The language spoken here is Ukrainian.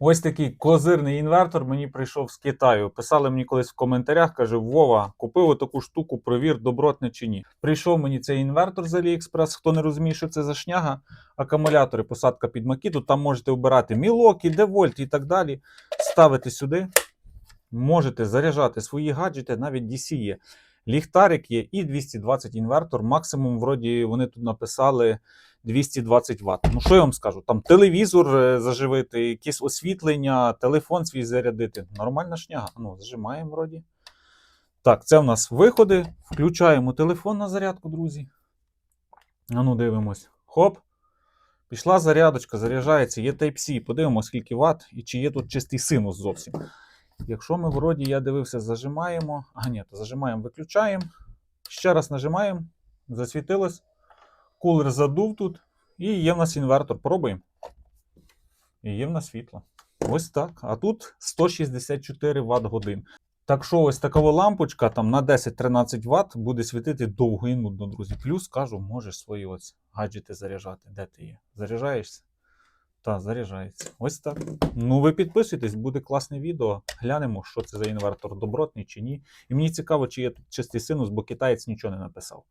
Ось такий козирний інвертор мені прийшов з Китаю. Писали мені колись в коментарях, каже: Вова, купив таку штуку, провір, добротне чи ні. Прийшов мені цей інвертор з AliExpress. Хто не розуміє, що це за шняга, акумулятори, посадка під макіту. Там можете обирати мілокі, девольт і так далі. Ставити сюди. Можете заряджати свої гаджети, навіть DC є. Ліхтарик є і 220 інвертор. Максимум, вроді, вони тут написали 220 Вт. Ну, що я вам скажу? Там телевізор е, заживити, якесь освітлення, телефон свій зарядити. Нормальна шняга. Ну, зажимаємо вроді. Так, це в нас виходи. Включаємо телефон на зарядку, друзі. А ну, дивимось. Хоп. Пішла зарядочка, заряджається, є Type-C. Подивимося, скільки Вт і чи є тут чистий синус зовсім. Якщо ми вроді, я дивився, зажимаємо. А, ні, то зажимаємо, виключаємо. Ще раз нажимаємо. Засвітилось. Кулер задув тут. І є в нас інвертор. Пробуємо. І є в нас світло. Ось так. А тут 164 Вт годин. Так що ось така лампочка там на 10-13 Вт буде світити довго і нудно, друзі. Плюс кажу, можеш свої ось гаджети заряджати. Де ти є? Заряджаєшся? Та, заряджається. Ось так. Ну, ви підписуйтесь, буде класне відео. Глянемо, що це за інвертор, добротний чи ні. І мені цікаво, чи є тут чистий синус, бо китаєць нічого не написав.